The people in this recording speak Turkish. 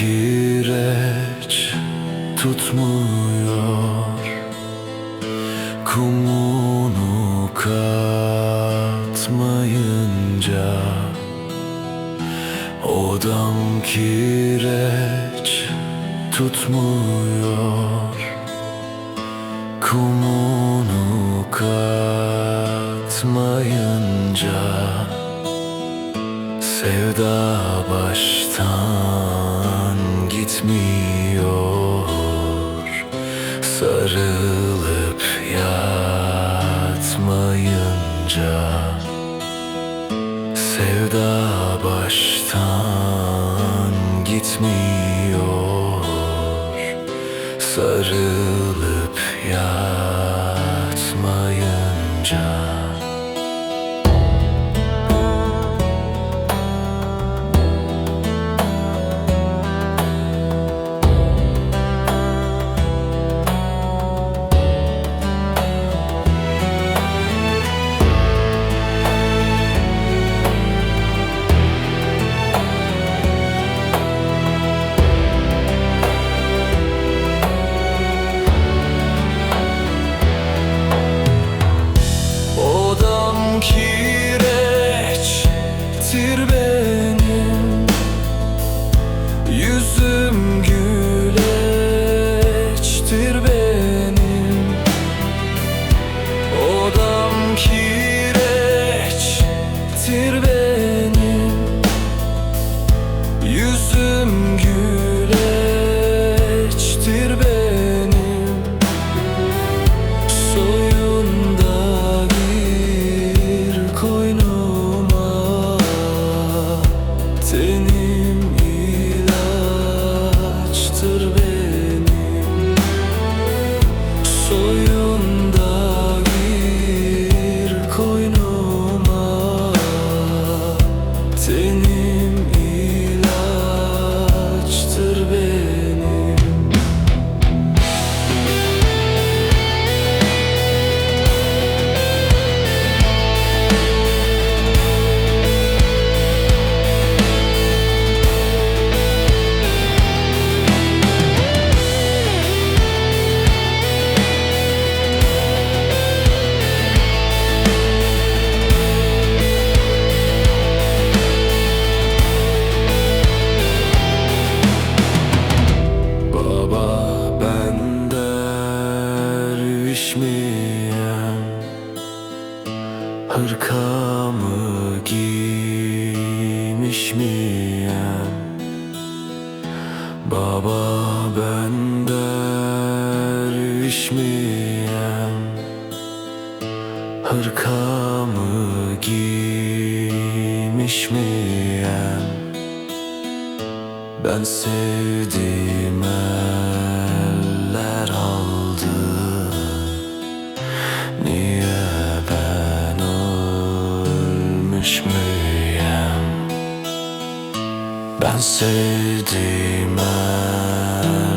kireç tutmuyor. Kumunu katmayınca Odam kireç tutmuyor. Kumunu katmayınca Sevda baştan gitmiyor. Sarılıp yatmayınca. Sevda baştan gitmiyor. Sarılıp yatmayınca Yüzüm derviş miyim? Hırkamı giymiş miyim? Baba ben derviş miyim? Hırkamı giymiş miyim? Ben sevdiğim Pincer des mains.